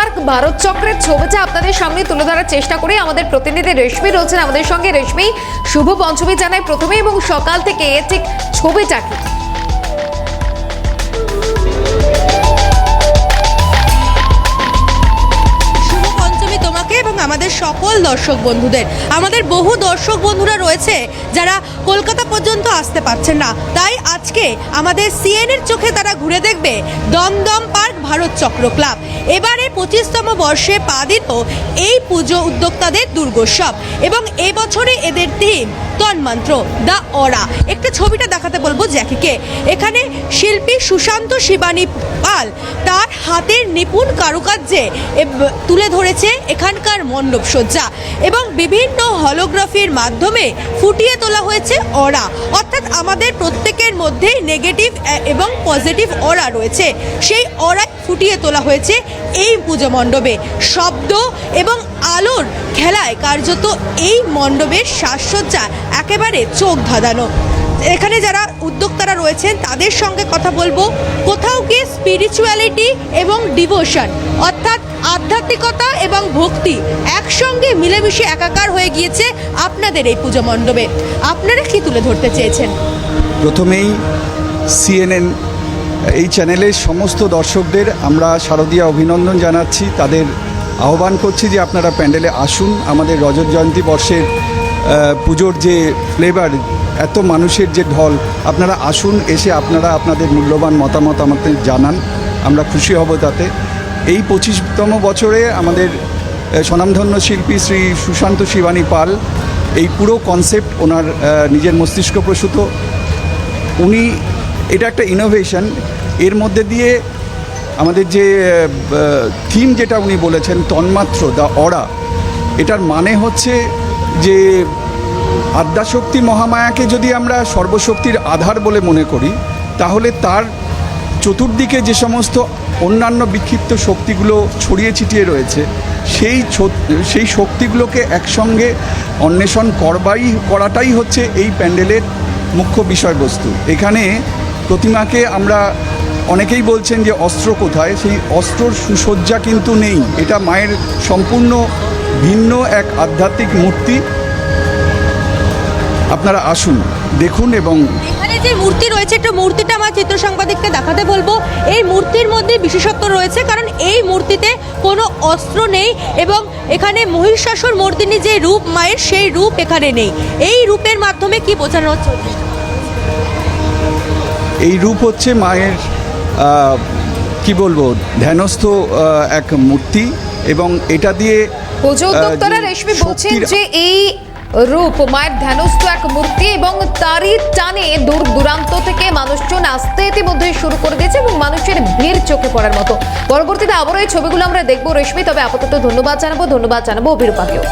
Park Bharat চক্রের ছবিটা আপনাদের সামনে তুলে ধরার চেষ্টা করি। আমাদের প্রতিনিধি রেশমি রয়েছেন আমাদের সঙ্গে। রেশমি, শুভ পঞ্চমী জানায় প্রথমে এবং সকাল থেকে ঠিক ছবিটা কি? সকল দর্শক বন্ধুদের। আমাদের বহু দর্শক বন্ধুরা রয়েছে যারা কলকাতা পর্যন্ত আসতে পারছেন না। তাই আজকে আমাদের সিএনের চোখে তারা ঘুরে দেখবে দমদম পার্ক ভারত চক্র ক্লাব। এবারে পঁচিশতম বর্ষে পা দিত এই পুজো উদ্যোক্তাদের দুর্গোৎসব এবং এবছরে এদের থিম তন্মন্ত্র দ্য অরা। একটা ছবিটা দেখাতে বলব জ্যাকিকে। এখানে শিল্পী সুশান্ত শিবানী পাল তার হাতের নিপুণ কারুকার্যে তুলে ধরেছে এখানকার মণ্ডপ সজ্জা এবং বিভিন্ন হলোগ্রাফির মাধ্যমে ফুটিয়ে তোলা হয়েছে অরা। অর্থাৎ আমাদের প্রত্যেকের মধ্যেই নেগেটিভ এবং পজিটিভ অরা রয়েছে। সেই অরা ফুটিয়ে তোলা হয়েছে এই পুজো মণ্ডপে। শব্দ এবং আলোর খেলায় কার্যত এই মণ্ডপের সাজসজ্জা একেবারে চোখ ধাঁধানো। এখানে যারা উদ্যোক্তারা রয়েছেন, তাদের সঙ্গে কথা বলব। কোথাও গিয়ে স্পিরিচুয়ালিটি এবং ডিভোশন অর্থাৎ আধ্যাত্মিকতা এবং ভক্তি একসঙ্গে মিলেমিশে একাকার হয়ে গিয়েছে আপনাদের এই পুজো মণ্ডপে। আপনারা কি তুলে ধরতে চেয়েছেন? প্রথমেই সিএনএন এই চ্যানেলের সমস্ত দর্শকদের আমরা শারদীয়া অভিনন্দন জানাচ্ছি। তাদের আহ্বান করছি যে আপনারা প্যান্ডেলে আসুন। আমাদের রজত জয়ন্তী বর্ষের পুজোর যে ফ্লেভার এত মানুষের যে ঢল, আপনারা আসুন, এসে আপনারা আপনাদের মূল্যবান মতামত আমাদের জানান। আমরা খুশি হব তাতে। এই পঁচিশতম বছরে আমাদের স্বনামধন্য শিল্পী শ্রী সুশান্ত শিবানী পাল, এই পুরো কনসেপ্ট ওনার নিজের মস্তিষ্ক প্রসূত। উনি, এটা একটা ইনোভেশন এর মধ্যে দিয়ে আমাদের যে থিম যেটা উনি বলেছেন, তন্মাত্র, দ্য অরা, এটার মানে হচ্ছে যে, আদ্যাশক্তি মহামায়াকে যদি আমরা সর্বশক্তির আধার বলে মনে করি, তাহলে তার চতুর্দিকে যে সমস্ত অন্যান্য বিক্ষিপ্ত শক্তিগুলো ছড়িয়ে ছিটিয়ে রয়েছে, সেই সেই শক্তিগুলোকে একসঙ্গে অন্বেষণ করবাই, করাটাই হচ্ছে এই প্যান্ডেলের মুখ্য বিষয়বস্তু। এখানে প্রতিমাকে আমরা অনেকেই বলছেন যে অস্ত্র কোথায়? সেই অস্ত্রর সুসজ্জা কিন্তু নেই। এটা মায়ের সম্পূর্ণ ভিন্ন এক আধ্যাত্মিক মূর্তি। আপনারা আসুন দেখুন এবং এখানে যে মূর্তি রয়েছে একটা মূর্তিটা আমার চিত্র সাংবাদিককে দেখাতে বলব। এই মূর্তির মধ্যে বিশেষত্ব রয়েছে কারণ এই মূর্তিতে কোনো অস্ত্র নেই এবং এখানে মহিষাসুর মূর্তিনি যে রূপ মায়ের সেই রূপ এখানে নেই। এই রূপের মাধ্যমে কি বোঝানো হচ্ছে? এই রূপ হচ্ছে মায়ের কি বলব ধ্যানস্থ এক মূর্তি এবং এটা দিয়ে পুজো উদ্যোক্তারা রেশমি বলছেন যে এই রূপ মায়ের ধ্যানস্থ এক মূর্তি এবং তারই টানে দূর দূরান্ত থেকে মানুষজন আসতে ইতিমধ্যে শুরু করে দিয়েছে এবং মানুষের ভিড় চোখে পড়ার মতো। পরবর্তীতে আবারও এই ছবিগুলো আমরা দেখব রেশমি তবে আপাতত ধন্যবাদ জানাব ধন্যবাদ জানাব অভিরূপাকেও।